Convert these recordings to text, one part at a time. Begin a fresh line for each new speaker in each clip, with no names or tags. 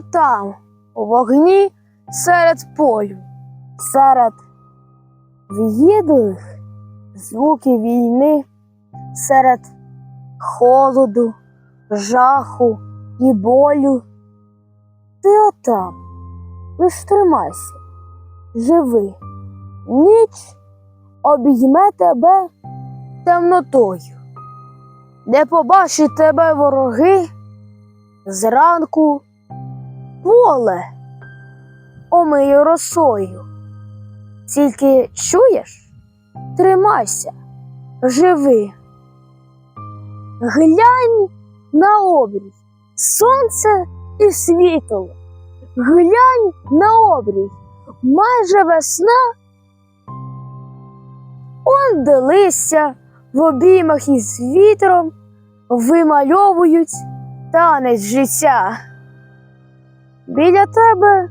отам, у вогні серед полю, серед в'їдлих звуків війни, серед холоду, жаху і болю. Ти отам, лиш тримайся, живи, ніч обійме тебе темнотою, де побачить тебе вороги зранку поле омиє росою. Тільки чуєш, тримайся, живи. Глянь на обрій, сонце і світло. Глянь на обрій, майже весна. Он де листя в обіймах із вітром вимальовують танець життя. Біля тебе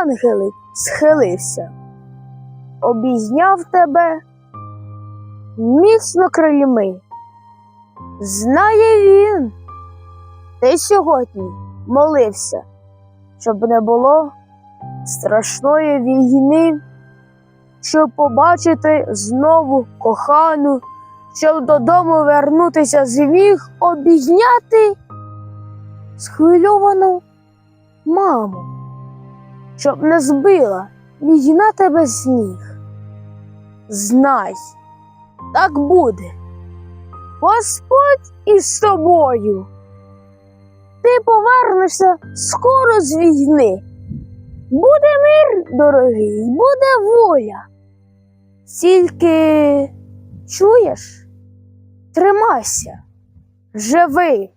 ангелик схилився, обійняв тебе міцно крильми. Знає він, ти сьогодні молився, щоб не було страшної війни, щоб побачити знову кохану, щоб додому вернутися зміг обійняти схвильовану маму, щоб не збила війна тебе з ніг. Знай, так буде. Господь із тобою. Ти повернешся скоро з війни. Буде мир, дорогий, буде воля. Тільки чуєш, тримайся, живи.